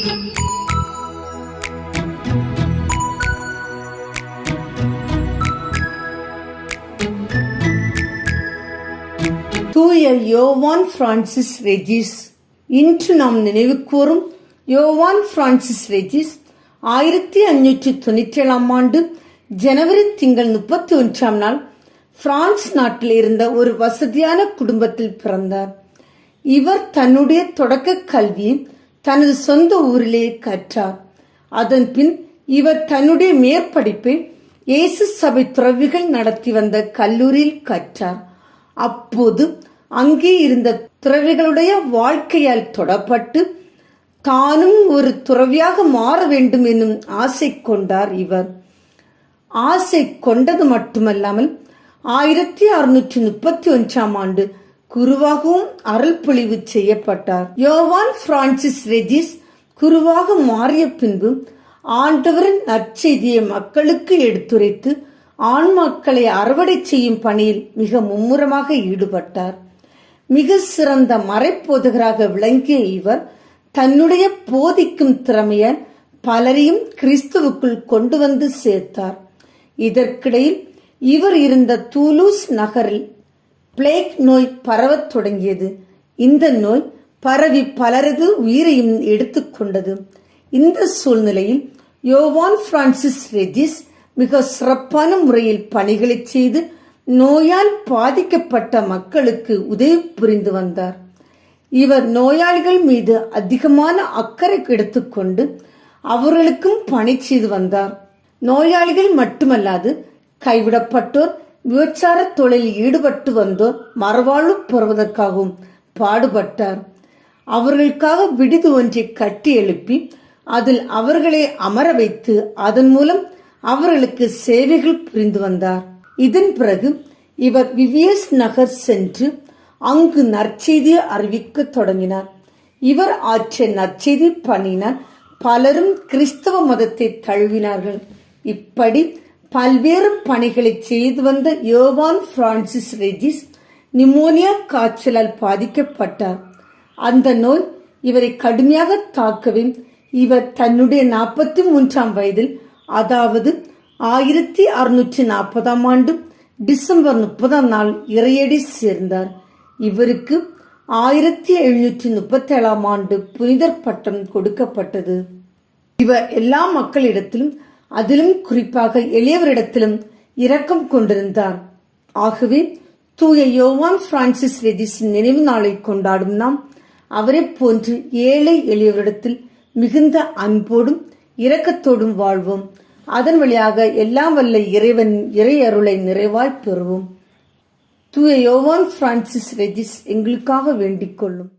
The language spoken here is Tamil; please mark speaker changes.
Speaker 1: தூயர் யோவான் பிரான்சிஸ் ரெஜிஸ். இன்று நாம் நினைவு கூறும் யோவான் பிரான்சிஸ் ரெஜிஸ் ஆயிரத்தி அஞ்சூற்றி தொண்ணூற்றி ஏழாம் ஆண்டு ஜனவரி திங்கள் முப்பத்தி ஒன்றாம் நாள் பிரான்ஸ் நாட்டில் இருந்த ஒரு வசதியான குடும்பத்தில் பிறந்தார். இவர் தன்னுடைய தொடக்க கல்வியை தனது சொந்த ஊரிலே கற்றார். அதன் பின் இவர் தன்னுடைய மேற்படிப்பை இயேசு சபை துறவிகள் நடத்தி வந்த கல்லூரியில் கற்றார். அப்போது அங்கே இருந்த துறவிகளுடைய வாழ்க்கையால் தொடப்பட்டு தானும் ஒரு துறவியாக மாற வேண்டும் என்னும் ஆசை கொண்டார் இவர். ஆசை கொண்டது மட்டுமல்லாமல் ஆயிரத்தி அறுநூற்றி முப்பத்தி ஒன்றாம் ஆண்டு குருவாகவும் அருள் பொழிவு செய்யப்பட்டார். யோவான் பிரான்சிஸ் ரெஜிஸ் குருவாக மாறிய பின்பு ஆண்டவரின் நற்செய்தியை மக்களுக்கு எடுத்துரைத்து ஆன்மாக்களை அறுவடை செய்யும் பணியில் மிக மும்முரமாக ஈடுபட்டார். மிக சிறந்த மறைப்போதகராக விளங்கிய இவர் தன்னுடைய போதிக்கும் திறமையால் பலரையும் கிறிஸ்துவுக்குள் கொண்டு வந்து சேர்த்தார். இதற்கிடையில் இவர் இருந்த தூலூஸ் நகரில் பிளேக் நோய் பரவத் தொடங்கியது. இந்த நோய் பரவி பலரது உயிரையும் எடுத்துக்கொண்டது இந்த சூழ்நிலையில் யோவான் பிரான்சிஸ் ரெஜிஸ் மிக சிறப்பான முறையில் பணிகளை செய்து நோயால் பாதிக்கப்பட்ட மக்களுக்கு உதவி புரிந்து வந்தார். இவர் நோயாளிகள் மீது அதிகமான அக்கறை எடுத்துக்கொண்டு அவர்களுக்கும் பணி செய்து வந்தார். நோயாளிகள் மட்டுமல்லாது கைவிடப்பட்டோர் விபச்சார தொழிலில் ஈடுபட்டு வந்தோர் மறுவாழ்வு பெறுவதற்காகவும் பாடுபட்டார். அவர்களுக்காக விடுதி ஒன்றை கட்டி எழுப்பி அதில் அவர்களை அமர வைத்து அதன் மூலம் அவர்களுக்கு சேவைகள் புரிந்து வந்தார். இதன் பிறகு இவர் விவியஸ் நகர் சென்று அங்கு நற்செய்தியை அறிவிக்க தொடங்கினார். இவர் ஆற்றிய நற்செய்தி பணியினால் பலரும் கிறிஸ்தவ மதத்தை தழுவினார்கள். இப்படி பல்வேறு பணிகளை செய்து வந்த யோவான் பிரான்சிஸ் ரெஜிஸ் நிமோனியா காய்ச்சலால் பாதிக்கப்பட்டார். அந்த நோய் இவரை கடுமையாக தாக்கவே இவர் தன்னுடைய நாற்பத்தி மூன்றாம் வயதில் அதாவது ஆயிரத்தி அறுநூற்றி நாற்பதாம் ஆண்டு டிசம்பர் முப்பதாம் நாள் இறையடி சேர்ந்தார். இவருக்கு ஆயிரத்தி எழுநூற்றி முப்பத்தி ஏழாம் ஆண்டு புனிதர் பட்டம் கொடுக்கப்பட்டது. இவர் எல்லா மக்களிடத்திலும் அதிலும் குறிப்பாக எளியவரிடத்திலும் இரக்கம் கொண்டிருந்தார். ஆகவே தூய யோவான் பிரான்சிஸ் ரெதிஸின் நினைவு நாளை கொண்டாடும் நாம் அவரை போன்று ஏழை எளியவரிடத்தில் மிகுந்த அன்போடும் இரக்கத்தோடும் வாழ்வோம். அதன் வழியாக எல்லாம் வல்ல இறைவன் இறை அருளை நிறைவாய் பெறுவோம். தூய யோவான் பிரான்சிஸ் ரெஜிஸ் எங்களுக்காக வேண்டிக் கொள்ளும்.